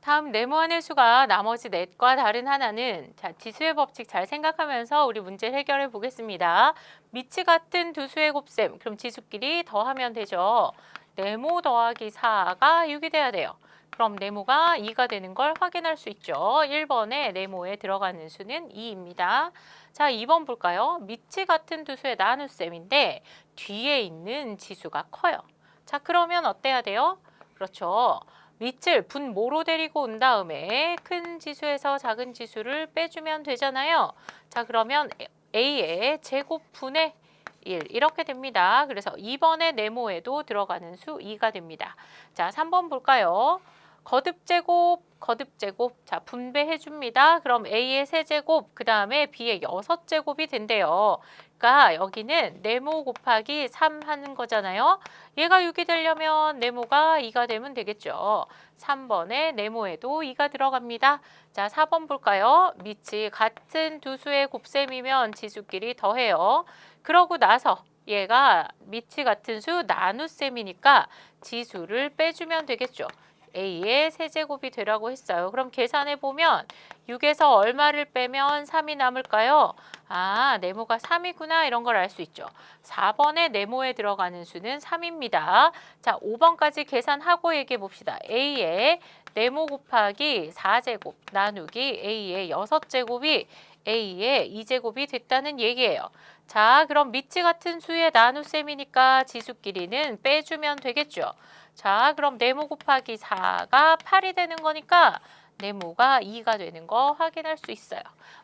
다음 네모안의 수가 나머지 넷과 다른 하나는 자 지수의 법칙 잘 생각하면서 우리 문제 해결해 보겠습니다. 밑이 같은 두 수의 곱셈 그럼 지수끼리 더하면 되죠. 네모 더하기 4가 6이 돼야 돼요. 그럼 네모가 2가 되는 걸 확인할 수 있죠. 1번에 네모에 들어가는 수는 2입니다. 자, 2번 볼까요? 밑이 같은 두 수의 나눗셈인데 뒤에 있는 지수가 커요. 자, 그러면 어때야 돼요? 그렇죠. 밑을 분모로 데리고 온 다음에 큰 지수에서 작은 지수를 빼주면 되잖아요. 자, 그러면 A의 제곱분의 1 이렇게 됩니다. 그래서 2번의 네모에도 들어가는 수 2가 됩니다. 자, 3번 볼까요? 거듭 제곱, 거듭 제곱. 자, 분배해 줍니다. 그럼 A의 세제곱, 그 다음에 B의 여섯 제곱이 된대요. 그러니까 여기는 네모 곱하기 3 하는 거잖아요. 얘가 6이 되려면 네모가 2가 되면 되겠죠. 3번에 네모에도 2가 들어갑니다. 자, 4번 볼까요? 밑이 같은 두 수의 곱셈이면 지수끼리 더해요. 그러고 나서 얘가 밑이 같은 수 나눗셈이니까 지수를 빼주면 되겠죠. A의 세제곱이 되라고 했어요. 그럼 계산해 보면 6에서 얼마를 빼면 3이 남을까요? 아, 네모가 3이구나 이런 걸 알 수 있죠. 4번에 네모에 들어가는 수는 3입니다. 자, 5번까지 계산하고 얘기해 봅시다. A의 네모 곱하기 4제곱 나누기 A의 6제곱이 A의 2제곱이 됐다는 얘기예요. 자, 그럼 밑이 같은 수의 나눗셈이니까 지수끼리는 빼주면 되겠죠. 자, 그럼 네모 곱하기 4가 8이 되는 거니까 네모가 2가 되는 거 확인할 수 있어요.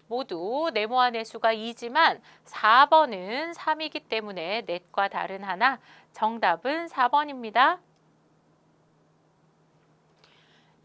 모두 네모 안의 수가 2지만 4번은 3이기 때문에 넷과 다른 하나 정답은 4번입니다.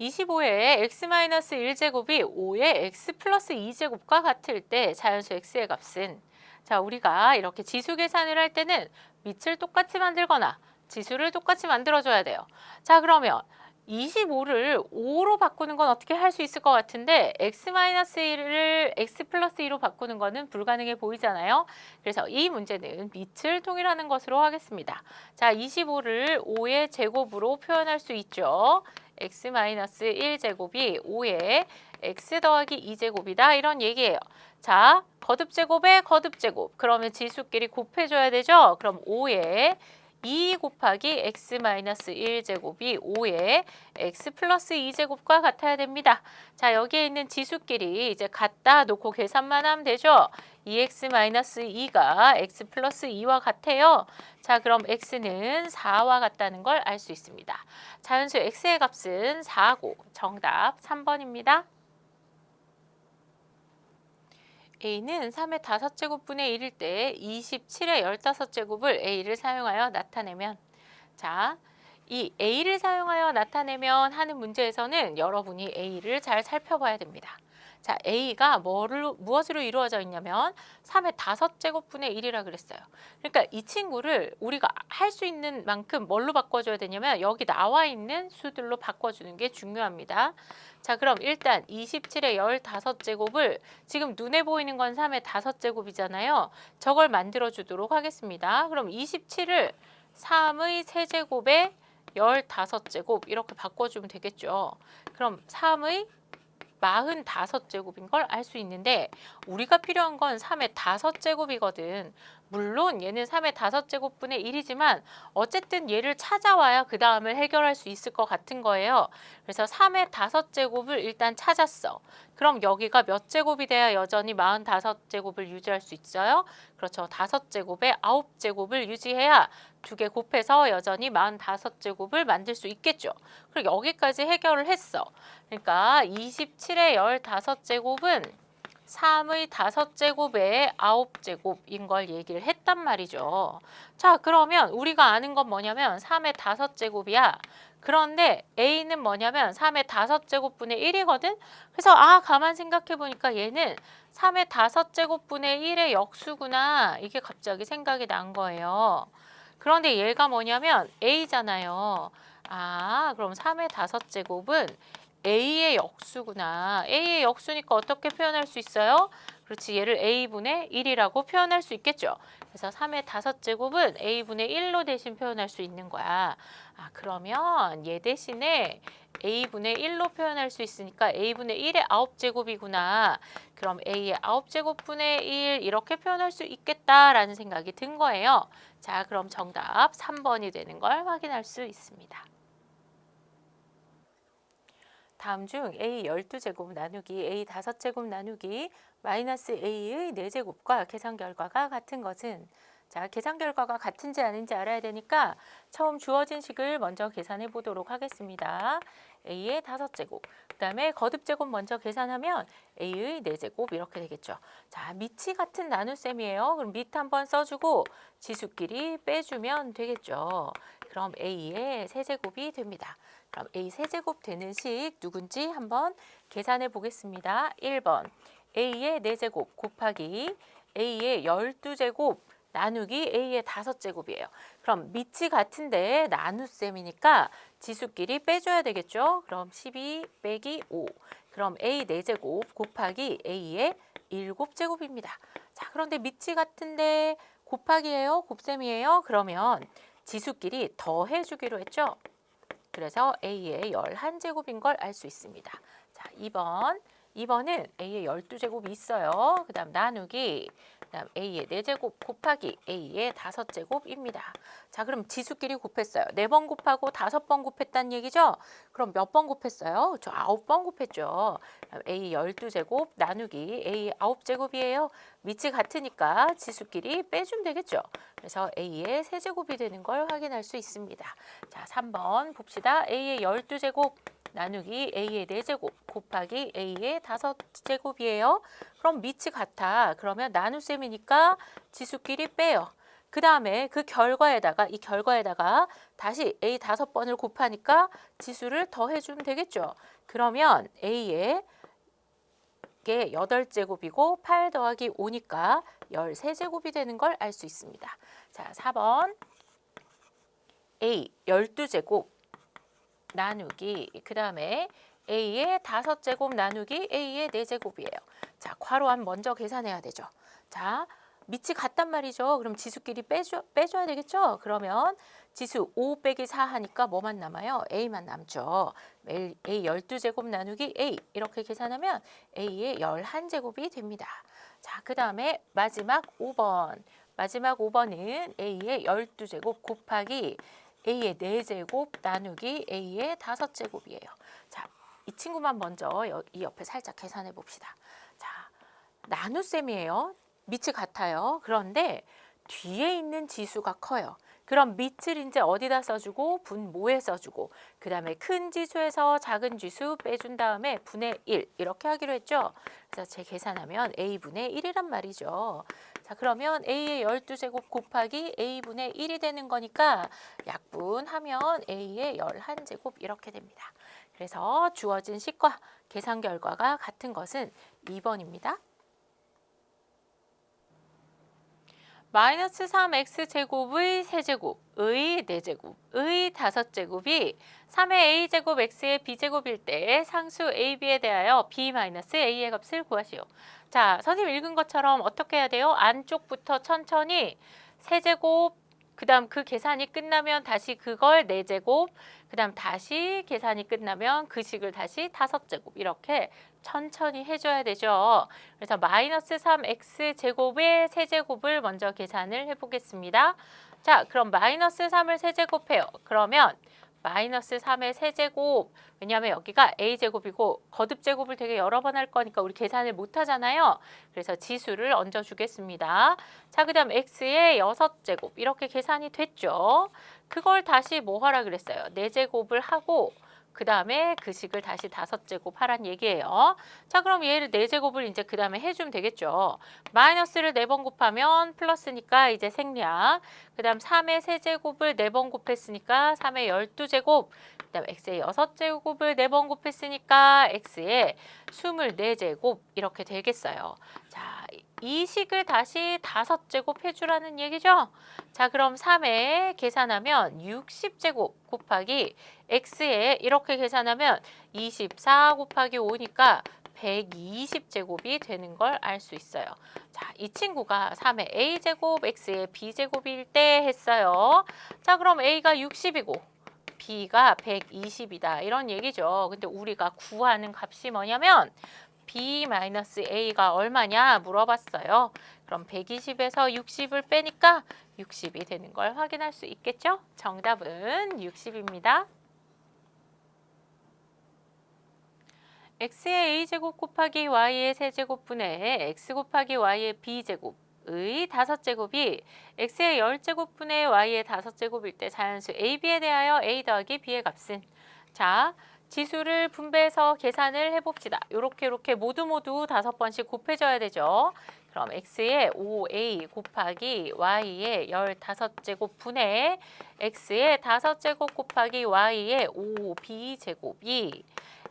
25의 x-1제곱이 5의 x 플러스 2제곱과 같을 때 자연수 x의 값은 자 우리가 이렇게 지수 계산을 할 때는 밑을 똑같이 만들거나 지수를 똑같이 만들어줘야 돼요. 자 그러면 25를 5로 바꾸는 건 어떻게 할 수 있을 것 같은데 x-1을 x 플러스 2로 바꾸는 거는 불가능해 보이잖아요. 그래서 이 문제는 밑을 통일하는 것으로 하겠습니다. 자 25를 5의 제곱으로 표현할 수 있죠. X-1제곱이 5의 x 더하기 2제곱이다 이런 얘기예요. 자 거듭제곱에 거듭제곱 그러면 지수끼리 곱해줘야 되죠. 그럼 5의 2 곱하기 x-1제곱이 5의 x 플러스 2제곱과 같아야 됩니다. 자 여기에 있는 지수끼리 이제 갖다 놓고 계산만 하면 되죠. 2x-2가 x 플러스 2와 같아요. 자 그럼 x는 4와 같다는 걸 알 수 있습니다. 자연수 x의 값은 4고 정답 3번입니다. A는 3의 5제곱분의 1일 때 27의 15제곱을 a를 사용하여 나타내면 자, 이 a를 사용하여 나타내면 하는 문제에서는 여러분이 a를 잘 살펴봐야 됩니다. 자, a가 뭐를 무엇으로 이루어져 있냐면 3의 5제곱분의 1이라 그랬어요. 그러니까 이 친구를 우리가 할 수 있는 만큼 뭘로 바꿔줘야 되냐면 여기 나와 있는 수들로 바꿔주는 게 중요합니다. 자, 그럼 일단 27의 15제곱을 지금 눈에 보이는 건 3의 5제곱이잖아요. 저걸 만들어 주도록 하겠습니다. 그럼 27을 3의 세제곱에 15제곱 이렇게 바꿔주면 되겠죠. 그럼 3의 45제곱인 걸 알 수 있는데 우리가 필요한 건 3의 5제곱이거든. 물론 얘는 3의 5제곱분의 1이지만 어쨌든 얘를 찾아와야 그 다음을 해결할 수 있을 것 같은 거예요. 그래서 3의 5제곱을 일단 찾았어. 그럼 여기가 몇 제곱이 돼야 여전히 45제곱을 유지할 수 있어요? 그렇죠. 5제곱에 9제곱을 유지해야 두 개 곱해서 여전히 45제곱을 만들 수 있겠죠. 그리고 여기까지 해결을 했어. 그러니까 27의 15제곱은 3의 5제곱에 9제곱인 걸 얘기를 했단 말이죠. 자, 그러면 우리가 아는 건 뭐냐면 3의 5제곱이야. 그런데 A는 뭐냐면 3의 5제곱분의 1이거든. 그래서 아, 가만 생각해 보니까 얘는 3의 5제곱분의 1의 역수구나. 이게 갑자기 생각이 난 거예요. 그런데 얘가 뭐냐면 A잖아요. 아, 그럼 3의 5제곱은 A의 역수구나. A의 역수니까 어떻게 표현할 수 있어요? 그렇지 얘를 a분의 1이라고 표현할 수 있겠죠. 그래서 3의 다섯 제곱은 a분의 1로 대신 표현할 수 있는 거야. 아 그러면 얘 대신에 a분의 1로 표현할 수 있으니까 a분의 1의 아홉 제곱이구나. 그럼 a의 아홉 제곱분의 1 이렇게 표현할 수 있겠다라는 생각이 든 거예요. 자 그럼 정답 3번이 되는 걸 확인할 수 있습니다. 다음 중 a 12제곱 나누기 a 5제곱 나누기 마이너스 a의 4제곱과 계산 결과가 같은 것은 자 계산 결과가 같은지 아닌지 알아야 되니까 처음 주어진 식을 먼저 계산해 보도록 하겠습니다. a의 5제곱 그 다음에 거듭제곱 먼저 계산하면 a의 4제곱 이렇게 되겠죠. 자 밑이 같은 나눗셈이에요. 그럼 밑 한번 써주고 지수끼리 빼주면 되겠죠. 그럼 a의 세제곱이 됩니다. 그럼 a 세제곱 되는 식 누군지 한번 계산해 보겠습니다. 1번 a의 4제곱 곱하기 a의 12제곱 나누기 a의 5제곱이에요. 그럼 밑이 같은데 나눗셈이니까 지수끼리 빼줘야 되겠죠. 그럼 12 빼기 5 그럼 a 4제곱 곱하기 a의 7제곱입니다. 자 그런데 밑이 같은데 곱하기예요? 곱셈이에요? 그러면 지수끼리 더해주기로 했죠. 그래서 A의 11제곱인 걸 알 수 있습니다. 자, 2번. 2번은 A의 12제곱이 있어요. 그 다음 나누기, 그 다음 A의 4제곱 곱하기 A의 5제곱입니다. 자, 그럼 지수끼리 곱했어요. 4번 곱하고 5번 곱했다는 얘기죠? 그럼 몇 번 곱했어요? 저 9번 곱했죠. A 12제곱 나누기 A 9제곱이에요. 밑이 같으니까 지수끼리 빼주면 되겠죠. 그래서 A의 세제곱이 되는 걸 확인할 수 있습니다. 자, 3번 봅시다. A의 12제곱 나누기 A의 4제곱 곱하기 A의 5제곱이에요. 그럼 밑이 같아. 그러면 나눗셈이니까 지수끼리 빼요. 그 다음에 그 결과에다가 이 결과에다가 다시 A 다섯 번을 곱하니까 지수를 더해주면 되겠죠. 그러면 A의 게 8제곱이고 8 더하기 5니까 13제곱이 되는 걸 알 수 있습니다. 자, 4번 A 12제곱 나누기 그 다음에 A의 5제곱 나누기 A의 4제곱이에요. 자, 괄호한 먼저 계산해야 되죠. 자, 밑이 같단 말이죠. 그럼 지수끼리 빼줘, 빼줘야 되겠죠. 그러면 지수 5 빼기 4 하니까 뭐만 남아요? A만 남죠. A 12제곱 나누기 A 이렇게 계산하면 A의 11제곱이 됩니다. 자, 그 다음에 마지막 5번. 마지막 5번은 A의 12제곱 곱하기 A의 4제곱 나누기 A의 5제곱이에요. 자, 이 친구만 먼저 여- 이 옆에 살짝 계산해 봅시다. 자, 나눗셈이에요. 밑이 같아요. 그런데 뒤에 있는 지수가 커요. 그럼 밑을 이제 어디다 써주고 분모에 써주고 그 다음에 큰 지수에서 작은 지수 빼준 다음에 분의 1 이렇게 하기로 했죠. 그래서 제 계산하면 a분의 1이란 말이죠. 자 그러면 a의 12제곱 곱하기 a분의 1이 되는 거니까 약분하면 a의 11제곱 이렇게 됩니다. 그래서 주어진 식과 계산 결과가 같은 것은 2번입니다. 마이너스 3x 제곱의 세제곱의 4제곱의 5제곱이 3의 a제곱 x의 b제곱일 때 상수 ab에 대하여 b 마이너스 a의 값을 구하시오. 자, 선생님 읽은 것처럼 어떻게 해야 돼요? 안쪽부터 천천히 세제곱 그다음 그 계산이 끝나면 다시 그걸 4제곱 그다음 다시 계산이 끝나면 그 식을 다시 5제곱 이렇게 천천히 해줘야 되죠. 그래서 마이너스 3x 제곱의 세제곱을 먼저 계산을 해보겠습니다. 자, 그럼 마이너스 3을 세제곱해요. 그러면 마이너스 3의 세제곱 왜냐하면 여기가 a제곱이고 거듭제곱을 되게 여러 번 할 거니까 우리 계산을 못 하잖아요. 그래서 지수를 얹어주겠습니다. 자, 그 다음 x의 6제곱 이렇게 계산이 됐죠. 그걸 다시 뭐 하라 그랬어요? 4제곱을 하고 그 다음에 그 식을 다시 다섯 제곱 하란 얘기예요. 자, 그럼 얘를 네 제곱을 이제 그 다음에 해주면 되겠죠. 마이너스를 네 번 곱하면 플러스니까 이제 생략. 그 다음 3의 세제곱을 네 번 곱했으니까 3의 12제곱. 그 다음 x의 6제곱을 네 번 곱했으니까 x의 24제곱 이렇게 되겠어요. 자, 이 식을 다시 다섯 제곱 해주라는 얘기죠. 자, 그럼 3에 계산하면 60제곱 곱하기 x에 이렇게 계산하면 24 곱하기 5니까 120제곱이 되는 걸 알 수 있어요. 자, 이 친구가 3의 a제곱, x의 b제곱일 때 했어요. 자, 그럼 a가 60이고 b가 120이다. 이런 얘기죠. 근데 우리가 구하는 값이 뭐냐면 b-a가 얼마냐 물어봤어요. 그럼 120에서 60을 빼니까 60이 되는 걸 확인할 수 있겠죠? 정답은 60입니다. x의 a제곱 곱하기 y의 세제곱분의 x 곱하기 y의 b제곱 의 다섯 제곱이 x의 열 제곱분의 y의 다섯 제곱일 때 자연수 ab에 대하여 a 더하기 b의 값은 자 지수를 분배해서 계산을 해봅시다. 요렇게 요렇게 모두 모두 다섯 번씩 곱해줘야 되죠. 그럼 x의 5a 곱하기 y의 15제곱 분의 x의 5제곱 곱하기 y의 5b제곱이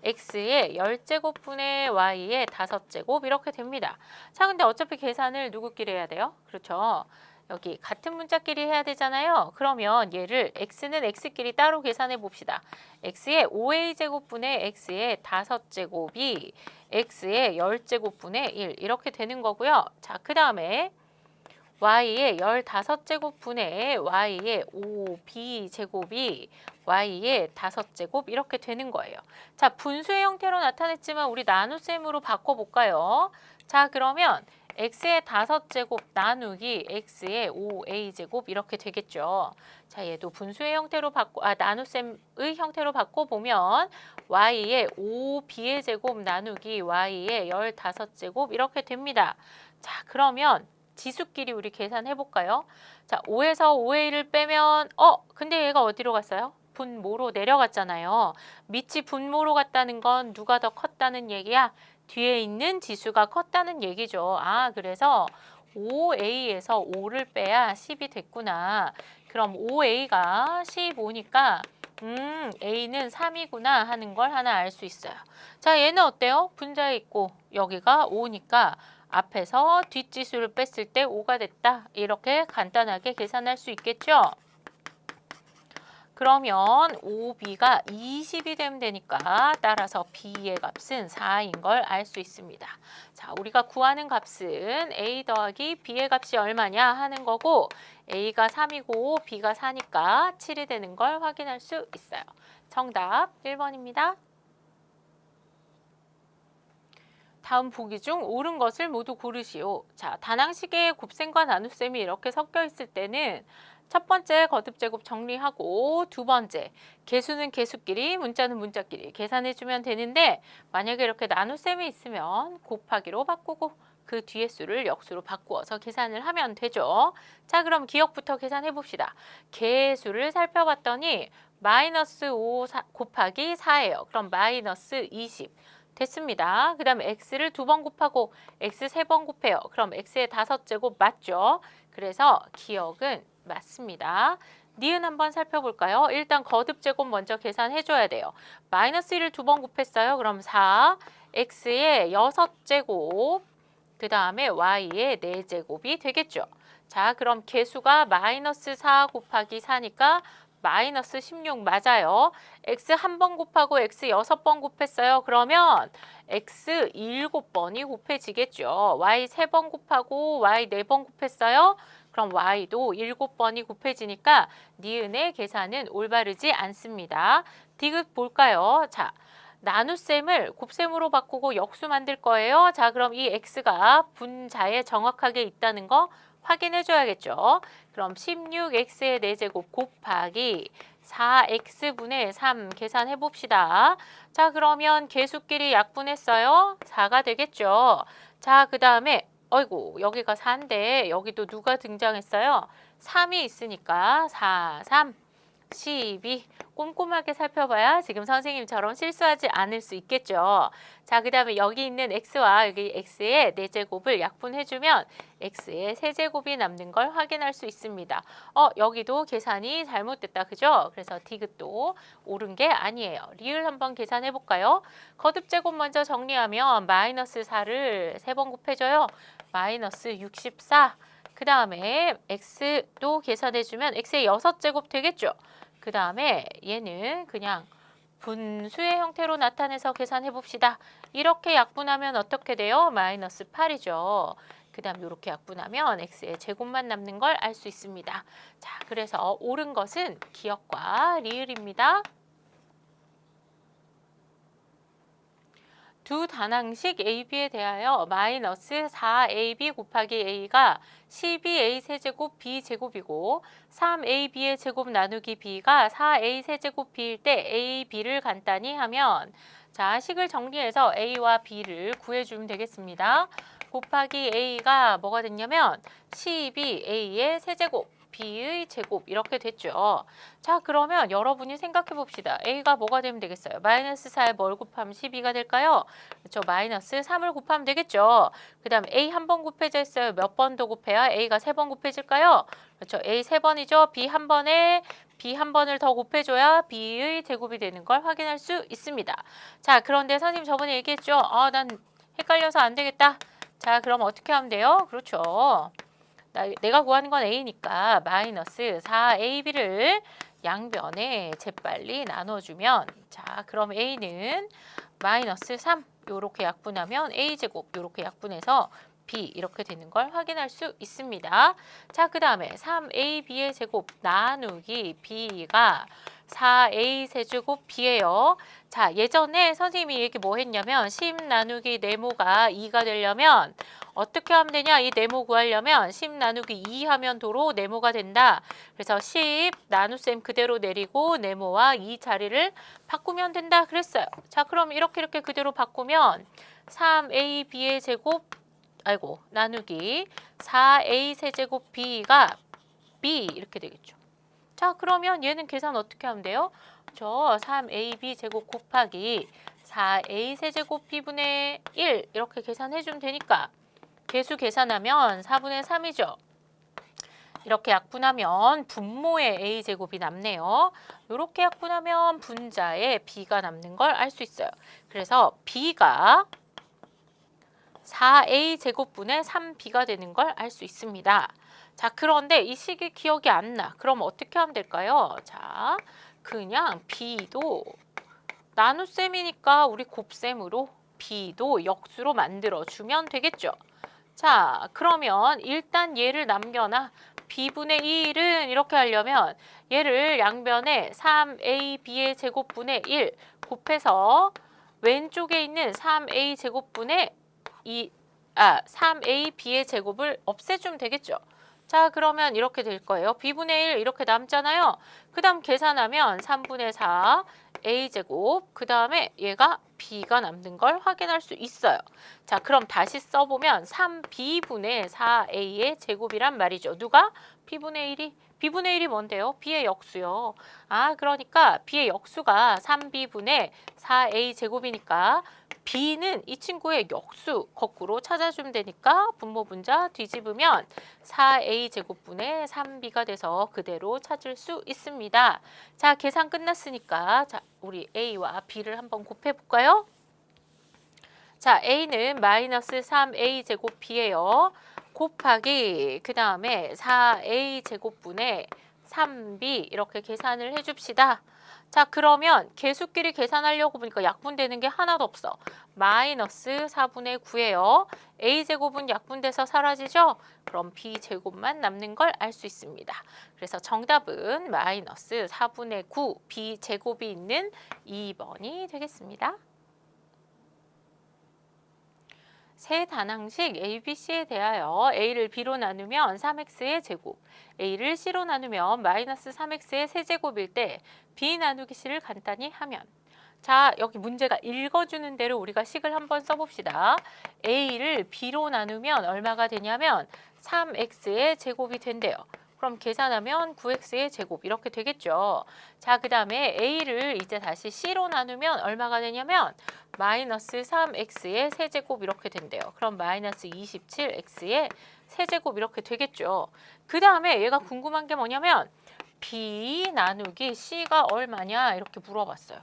x의 10제곱 분의 y의 5제곱 이렇게 됩니다. 자, 근데 어차피 계산을 누구끼리 해야 돼요? 그렇죠. 여기 같은 문자끼리 해야 되잖아요. 그러면 얘를 x는 x끼리 따로 계산해 봅시다. x의 5a 제곱분의 x의 5제곱이 x의 10제곱분의 1 이렇게 되는 거고요. 자, 그 다음에 y의 15제곱분의 y의 5b 제곱이 y의 5제곱 이렇게 되는 거예요. 자, 분수의 형태로 나타냈지만 우리 나눗셈으로 바꿔볼까요? 자, 그러면 x의 5제곱 나누기 x의 5a제곱 이렇게 되겠죠. 자, 얘도 분수의 형태로 바꿔 아 나눗셈의 형태로 바꿔 보면 y의 5b의 제곱 나누기 y의 15제곱 이렇게 됩니다. 자, 그러면 지수끼리 우리 계산해 볼까요? 자, 5에서 5a를 빼면 어, 근데 얘가 어디로 갔어요? 분모로 내려갔잖아요. 밑이 분모로 갔다는 건 누가 더 컸다는 얘기야? 뒤에 있는 지수가 컸다는 얘기죠. 아, 그래서 5a에서 5를 빼야 10이 됐구나. 그럼 5a가 15니까 음, a는 3이구나 하는 걸 하나 알 수 있어요. 자, 얘는 어때요? 분자에 있고 여기가 5니까 앞에서 뒷지수를 뺐을 때 5가 됐다. 이렇게 간단하게 계산할 수 있겠죠? 그러면 5b가 20이 되면 되니까 따라서 b의 값은 4인 걸 알 수 있습니다. 자, 우리가 구하는 값은 a 더하기 b의 값이 얼마냐 하는 거고 a가 3이고 b가 4니까 7이 되는 걸 확인할 수 있어요. 정답 1번입니다. 다음 보기 중 옳은 것을 모두 고르시오. 자, 단항식의 곱셈과 나눗셈이 이렇게 섞여 있을 때는 첫 번째 거듭 제곱 정리하고 두 번째 개수는 개수끼리 문자는 문자끼리 계산해 주면 되는데 만약에 이렇게 나눗셈이 있으면 곱하기로 바꾸고 그 뒤에 수를 역수로 바꾸어서 계산을 하면 되죠. 자, 그럼 기억부터 계산해 봅시다. 개수를 살펴봤더니 마이너스 5 사- 곱하기 4예요. 그럼 마이너스 20. 됐습니다. 그 다음에 x를 두 번 곱하고 x 세 번 곱해요. 그럼 x의 다섯 제곱 맞죠? 그래서 기억은 맞습니다. 니은 한번 살펴볼까요? 일단 거듭 제곱 먼저 계산해 줘야 돼요. 마이너스 1을 두 번 곱했어요. 그럼 4, x의 여섯 제곱, 그 다음에 y의 네 제곱이 되겠죠. 자, 그럼 개수가 마이너스 4 곱하기 4니까 마이너스 16 맞아요. x 한 번 곱하고 x 여섯 번 곱했어요. 그러면 x 일곱 번이 곱해지겠죠. y 세 번 곱하고 y 네 번 곱했어요. 그럼 y도 일곱 번이 곱해지니까 니은의 계산은 올바르지 않습니다. 디귿 볼까요? 자, 나눗셈을 곱셈으로 바꾸고 역수 만들 거예요. 자, 그럼 이 x가 분자에 정확하게 있다는 거 확인해 줘야겠죠. 그럼 16x의 4제곱 곱하기 4x분의 3 계산해 봅시다. 자, 그러면 개수끼리 약분했어요. 4가 되겠죠. 자, 그 다음에 어이구 여기가 4인데 여기도 누가 등장했어요? 3이 있으니까 4, 3, 12 꼼꼼하게 살펴봐야 지금 선생님처럼 실수하지 않을 수 있겠죠. 자, 그 다음에 여기 있는 x와 여기 x의 4제곱을 약분해주면 x의 세제곱이 남는 걸 확인할 수 있습니다. 어, 여기도 계산이 잘못됐다. 그죠? 그래서 디귿도 옳은 게 아니에요. 리을 한번 계산해 볼까요? 거듭 제곱 먼저 정리하면 마이너스 4를 세 번 곱해줘요. 마이너스 64. 그 다음에 x도 계산해주면 x의 6제곱 되겠죠? 그 다음에 얘는 그냥 분수의 형태로 나타내서 계산해 봅시다. 이렇게 약분하면 어떻게 돼요? 마이너스 8이죠. 그 다음 이렇게 약분하면 x의 제곱만 남는 걸 알 수 있습니다. 자, 그래서 옳은 것은 기억과 리을입니다. 두 단항식 AB에 대하여 마이너스 4AB 곱하기 A가 12A 세제곱 B 제곱이고 3AB의 제곱 나누기 B가 4A 세제곱 B일 때 A, B를 간단히 하면 자 식을 정리해서 A와 B를 구해주면 되겠습니다. 곱하기 A가 뭐가 됐냐면 12A의 세제곱 B의 제곱 이렇게 됐죠. 자 그러면 여러분이 생각해 봅시다. A가 뭐가 되면 되겠어요? 마이너스 4에 뭘 곱하면 12가 될까요? 그렇죠. 마이너스 3을 곱하면 되겠죠. 그 다음 A 한 번 곱해져 있어요. 몇 번 더 곱해야 A가 세 번 곱해질까요? 그렇죠. A 세 번이죠. B 한 번에 B 한 번을 더 곱해줘야 B의 제곱이 되는 걸 확인할 수 있습니다. 자 그런데 선생님 저번에 얘기했죠. 아난 헷갈려서 안 되겠다. 자 그럼 어떻게 하면 돼요? 그렇죠. 나, 내가 구하는 건 A니까 마이너스 4AB를 양변에 재빨리 나눠주면 자 그럼 A는 마이너스 3 요렇게 약분하면 A제곱 요렇게 약분해서 B 이렇게 되는 걸 확인할 수 있습니다. 자 그 다음에 3AB의 제곱 나누기 B가 4A 세제곱 B예요. 자 예전에 선생님이 얘기 뭐 했냐면 10 나누기 네모가 2가 되려면 어떻게 하면 되냐? 이 네모 구하려면 10 나누기 2 하면 도로 네모가 된다. 그래서 10 나눗셈 그대로 내리고 네모와 2 자리를 바꾸면 된다 그랬어요. 자, 그럼 이렇게 이렇게 그대로 바꾸면 3AB의 제곱 아이고, 나누기 4A 세제곱 B가 B 이렇게 되겠죠. 자, 그러면 얘는 계산 어떻게 하면 돼요? 저 3AB 제곱 곱하기 4A 세제곱 B분의 1 이렇게 계산해 주면 되니까 개수 계산하면 4분의 3이죠. 이렇게 약분하면 분모의 a제곱이 남네요. 이렇게 약분하면 분자의 b가 남는 걸 알 수 있어요. 그래서 b가 4a 제곱분의 3b가 되는 걸 알 수 있습니다. 자, 그런데 이 식이 기억이 안 나. 그럼 어떻게 하면 될까요? 자, 그냥 b도 나눗셈이니까 우리 곱셈으로 b도 역수로 만들어 주면 되겠죠. 자, 그러면 일단 얘를 남겨놔. b분의 1은 이렇게 하려면 얘를 양변에 3ab의 제곱분의 1 곱해서 왼쪽에 있는 3a 제곱분의 2, 아, 3ab의 제곱을 없애주면 되겠죠. 자, 그러면 이렇게 될 거예요. b분의 1 이렇게 남잖아요. 그 다음 계산하면 3분의 4 a제곱, 그 다음에 얘가 b가 남는 걸 확인할 수 있어요. 자, 그럼 다시 써보면 3b분의 4a의 제곱이란 말이죠. 누가? b분의 1이 b분의 1이 뭔데요? b의 역수요. 아, 그러니까 b의 역수가 3b분의 4a 제곱이니까 b는 이 친구의 역수 거꾸로 찾아주면 되니까 분모 분자 뒤집으면 4a 제곱분의 3b가 돼서 그대로 찾을 수 있습니다. 자, 계산 끝났으니까 자, 우리 a와 b를 한번 곱해 볼까요? 자, a는 마이너스 3a 제곱 b예요. 곱하기 그 다음에 4a 제곱분의 3b 이렇게 계산을 해줍시다. 자 그러면 개수끼리 계산하려고 보니까 약분되는 게 하나도 없어. 마이너스 4분의 9예요. a제곱은 약분돼서 사라지죠? 그럼 b제곱만 남는 걸 알 수 있습니다. 그래서 정답은 마이너스 4분의 9 b제곱이 있는 2번이 되겠습니다. 세 단항식 ABC에 대하여 A를 B로 나누면 3X의 제곱, A를 C로 나누면 마이너스 3X의 세제곱일 때 B 나누기 C를 간단히 하면 자 여기 문제가 읽어주는 대로 우리가 식을 한번 써봅시다. A를 B로 나누면 얼마가 되냐면 3X의 제곱이 된대요. 그럼 계산하면 9x의 제곱 이렇게 되겠죠. 자, 그 다음에 a를 이제 다시 c로 나누면 얼마가 되냐면 마이너스 3x의 세제곱 이렇게 된대요. 그럼 마이너스 27x의 세제곱 이렇게 되겠죠. 그 다음에 얘가 궁금한 게 뭐냐면 b 나누기 c가 얼마냐 이렇게 물어봤어요.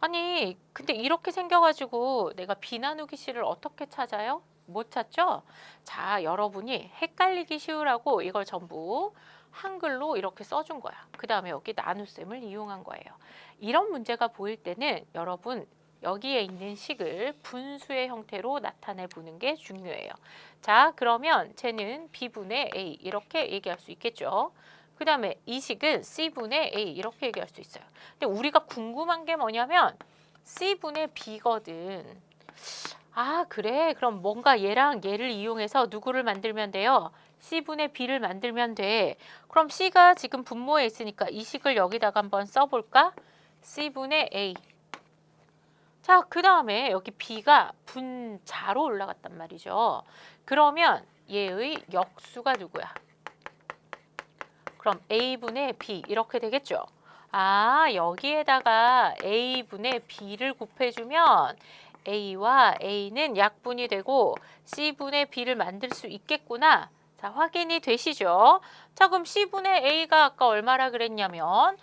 아니 근데 이렇게 생겨가지고 내가 b 나누기 c를 어떻게 찾아요? 못 찾죠? 자, 여러분이 헷갈리기 쉬우라고 이걸 전부 한글로 이렇게 써준 거야. 그 다음에 여기 나눗셈을 이용한 거예요. 이런 문제가 보일 때는 여러분 여기에 있는 식을 분수의 형태로 나타내 보는 게 중요해요. 자, 그러면 쟤는 b분의 a 이렇게 얘기할 수 있겠죠. 그 다음에 이 식은 c분의 a 이렇게 얘기할 수 있어요. 근데 우리가 궁금한 게 뭐냐면 c분의 b거든. 아, 그래. 그럼 뭔가 얘랑 얘를 이용해서 누구를 만들면 돼요? c분의 b를 만들면 돼. 그럼 c가 지금 분모에 있으니까 이 식을 여기다가 한번 써볼까? c분의 a. 자, 그 다음에 여기 b가 분자로 올라갔단 말이죠. 그러면 얘의 역수가 누구야? 그럼 a분의 b 이렇게 되겠죠. 아, 여기에다가 a분의 b를 곱해주면 a와 a는 약분이 되고 c분의 b를 만들 수 있겠구나. 자, 확인이 되시죠? 자, 그럼 c분의 a가 아까 얼마라 그랬냐면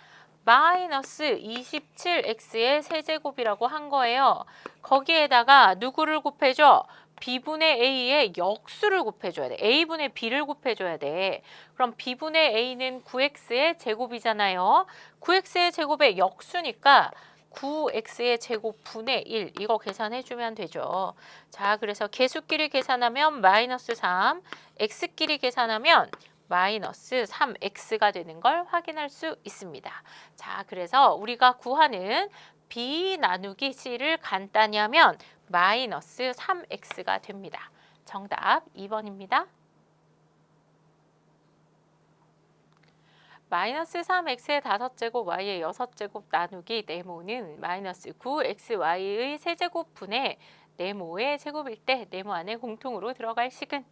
마이너스 27x의 세제곱이라고 한 거예요. 거기에다가 누구를 곱해줘? b분의 a의 역수를 곱해줘야 돼. a분의 b를 곱해줘야 돼. 그럼 b분의 a는 9x의 제곱이잖아요. 9x의 제곱의 역수니까 9x의 제곱 분의 1 이거 계산해주면 되죠. 자, 그래서 개수끼리 계산하면 마이너스 3, x끼리 계산하면 마이너스 3x가 되는 걸 확인할 수 있습니다. 자, 그래서 우리가 구하는 b 나누기 c를 간단히 하면 마이너스 3x가 됩니다. 정답 2번입니다. 마이너스 3x의 다섯 제곱 y의 여섯 제곱 나누기 네모는 마이너스 9xy의 세제곱 분의 네모의 제곱일 때 네모 안에 공통으로 들어갈 식은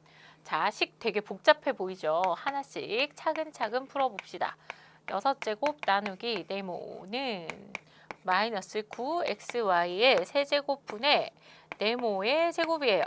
자, 식 되게 복잡해 보이죠? 하나씩 차근차근 풀어봅시다. 여섯 제곱 나누기 네모는 마이너스 9xy의 세제곱분의 네모의 제곱이에요.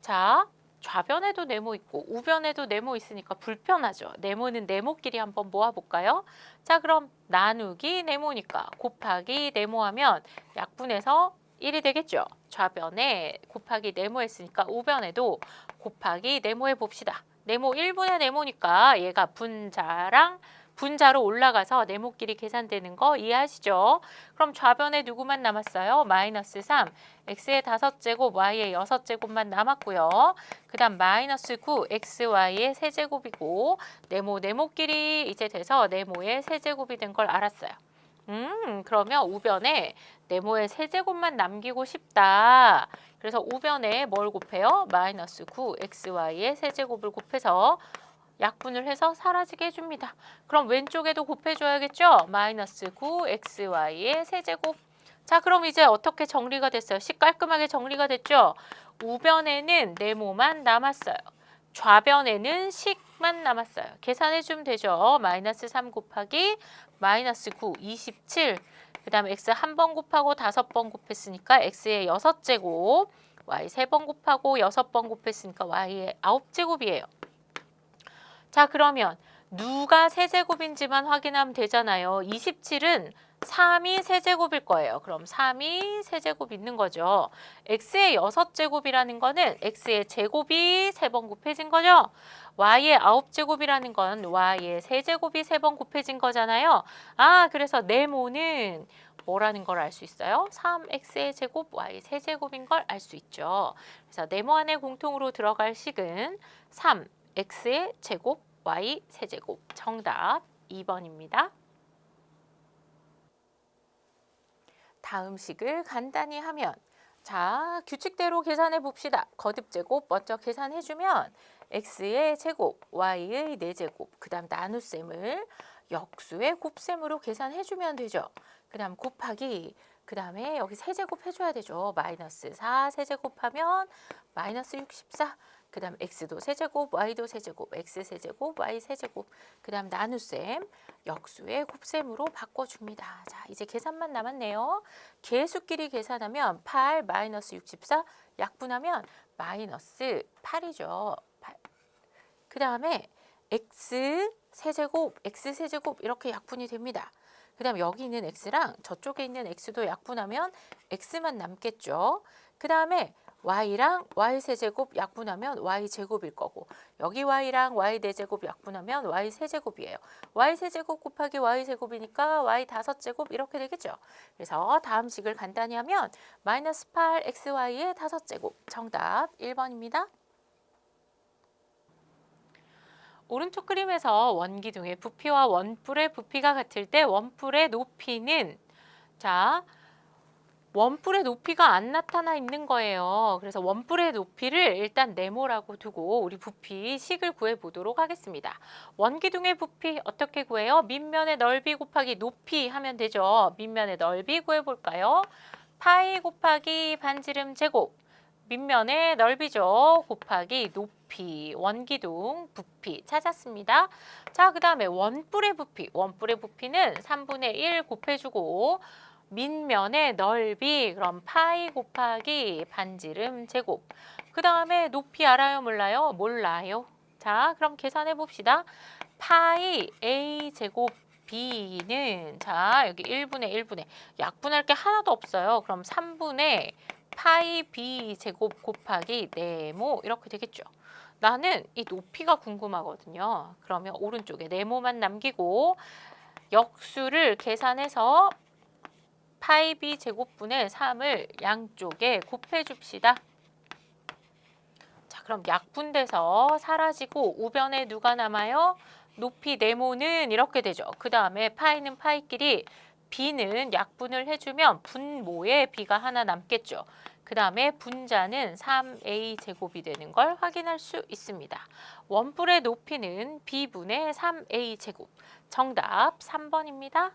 자, 좌변에도 네모 있고 우변에도 네모 있으니까 불편하죠. 네모는 네모끼리 한번 모아볼까요? 자, 그럼 나누기 네모니까 곱하기 네모하면 약분해서 1이 되겠죠. 좌변에 곱하기 네모 했으니까 우변에도 곱하기 네모 해 봅시다. 네모 1분의 네모니까 얘가 분자랑 분자로 올라가서 네모끼리 계산되는 거 이해하시죠? 그럼 좌변에 누구만 남았어요? 마이너스 3, x의 다섯 제곱, y의 여섯 제곱만 남았고요. 그 다음 마이너스 9, xy의 세제곱이고 네모 네모끼리 이제 돼서 네모의 세제곱이 된 걸 알았어요. 음, 그러면 우변에 네모의 세제곱만 남기고 싶다. 그래서 우변에 뭘 곱해요? 마이너스 9, xy의 세제곱을 곱해서 약분을 해서 사라지게 해줍니다. 그럼 왼쪽에도 곱해줘야겠죠? 마이너스 9 xy의 세제곱. 자 그럼 이제 어떻게 정리가 됐어요? 식 깔끔하게 정리가 됐죠? 우변에는 네모만 남았어요. 좌변에는 식만 남았어요. 계산해 주면 되죠. 마이너스 3 곱하기 마이너스 9, 27. 그 다음에 x 한 번 곱하고 다섯 번 곱했으니까 x의 여섯 제곱, y 세 번 곱하고 여섯 번 곱했으니까 y의 아홉 제곱이에요. 자, 그러면 누가 세제곱인지만 확인하면 되잖아요. 27은 3이 세제곱일 거예요. 그럼 3이 세제곱 있는 거죠. x의 6제곱이라는 거는 x의 제곱이 3번 곱해진 거죠. y의 9제곱이라는 건 y의 세제곱이 3번 곱해진 거잖아요. 아, 그래서 네모는 뭐라는 걸 알 수 있어요? 3x의 제곱, y 세제곱인 걸 알 수 있죠. 그래서 네모 안에 공통으로 들어갈 식은 3, x의 제곱, y 세제곱. 정답 2번입니다. 다음 식을 간단히 하면 자, 규칙대로 계산해 봅시다. 거듭 제곱 먼저 계산해 주면 x의 제곱, y의 4제곱, 그 다음 나눗셈을 역수의 곱셈으로 계산해 주면 되죠. 그 다음 곱하기 그 다음에 여기 세제곱 해줘야 되죠. 마이너스 4 세제곱하면 마이너스 64 그 다음 x도 세제곱, y도 세제곱, x 세제곱, y 세제곱, 그 다음 나눗셈, 역수의 곱셈으로 바꿔줍니다. 자, 이제 계산만 남았네요. 개수끼리 계산하면 8 마이너스 64 약분하면 마이너스 8이죠. 8. 그 다음에 x 세제곱, x 세제곱 이렇게 약분이 됩니다. 그 다음 여기 있는 x랑 저쪽에 있는 x도 약분하면 x만 남겠죠. 그 다음에 y랑 y 세제곱 약분하면 y 제곱일 거고 여기 y랑 y 네 제곱 약분하면 y 세제곱이에요. y 세제곱 곱하기 y 제곱이니까 y 다섯 제곱 이렇게 되겠죠. 그래서 다음 식을 간단히 하면 마이너스 8 xy의 다섯 제곱 정답 1번입니다. 오른쪽 그림에서 원기둥의 부피와 원뿔의 부피가 같을 때 원뿔의 높이는 자 원뿔의 높이가 안 나타나 있는 거예요. 그래서 원뿔의 높이를 일단 네모라고 두고 우리 부피 식을 구해 보도록 하겠습니다. 원기둥의 부피 어떻게 구해요? 밑면의 넓이 곱하기 높이 하면 되죠. 밑면의 넓이 구해 볼까요? 파이 곱하기 반지름 제곱 밑면의 넓이죠. 곱하기 높이 원기둥 부피 찾았습니다. 자, 그 다음에 원뿔의 부피. 원뿔의 부피는 3분의 1 곱해주고 밑면의 넓이 그럼 파이 곱하기 반지름 제곱. 그 다음에 높이 알아요 몰라요? 몰라요. 자 그럼 계산해 봅시다. 파이 a 제곱 b는 자 여기 1분의 1분의 약분할 게 하나도 없어요. 그럼 3분의 파이 b 제곱 곱하기 네모 이렇게 되겠죠. 나는 이 높이가 궁금하거든요. 그러면 오른쪽에 네모만 남기고 역수를 계산해서 파이 b 제곱분의 3을 양쪽에 곱해 줍시다. 자, 그럼 약분돼서 사라지고 우변에 누가 남아요? 높이 네모는 이렇게 되죠. 그 다음에 파이는 파이끼리 b는 약분을 해주면 분모에 b가 하나 남겠죠. 그 다음에 분자는 3a 제곱이 되는 걸 확인할 수 있습니다. 원뿔의 높이는 b분의 3a 제곱. 정답 3번입니다.